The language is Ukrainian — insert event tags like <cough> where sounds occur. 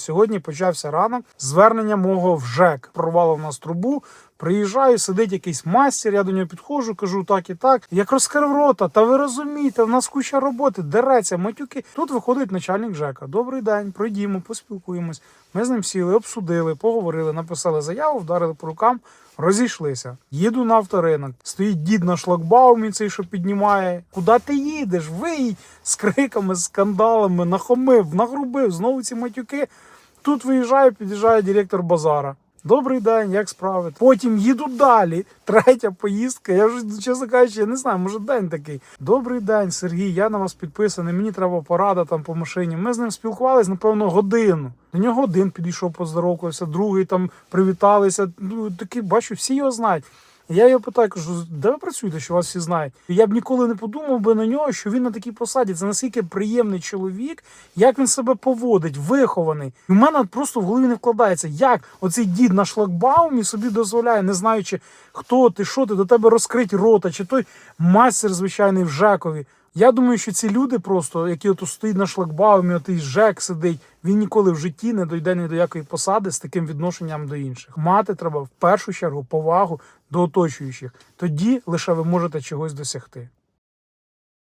Сьогодні почався ранок. Звернення мого в ЖЕК. Прорвало в нас трубу. Приїжджаю, сидить якийсь майстер, я до нього підходжу, кажу так і так. Як розкрив рота, та ви розумієте, в нас куча роботи, дереться, матюки. Тут виходить начальник ЖЕКа. Добрий день, пройдімо, поспілкуємось. Ми з ним сіли, обсудили, поговорили, написали заяву, вдарили по рукам, розійшлися. Їду на авторинок. Стоїть дід на шлагбаумі, цей, що піднімає. Куди ти їдеш? Виїдь з криками, з скандалами, нахомив, нагрубив, знову ці матюки. Тут виїжджає, під'їжджає директор базара. Добрий день, як справи? Потім їду далі. <laughs> Третя поїздка. Я вже, чесно кажучи, я не знаю, може день такий. Добрий день, Сергій. Я на вас підписаний. Мені треба порада там по машині. Ми з ним спілкувались, напевно, годину. До нього один підійшов, поздоровкався, другий там привіталися. Ну такий, бачу, всі його знають. Я його питаю, кажу, де ви працюєте, що вас всі знають? Я б ніколи не подумав би на нього, що він на такій посаді. Це наскільки приємний чоловік, як він себе поводить, вихований. І в мене просто в голові не вкладається, як оцей дід на шлагбаумі собі дозволяє, не знаючи, хто ти, що ти, до тебе розкрить рота, чи той мастер звичайний в Жекові. Я думаю, що ці люди просто, які ото стоїть на шлагбаумі, отий Жек сидить, він ніколи в житті не дойде ні до якої посади з таким відношенням до інших. Мати треба в першу чергу повагу до оточуючих. Тоді лише ви можете чогось досягти.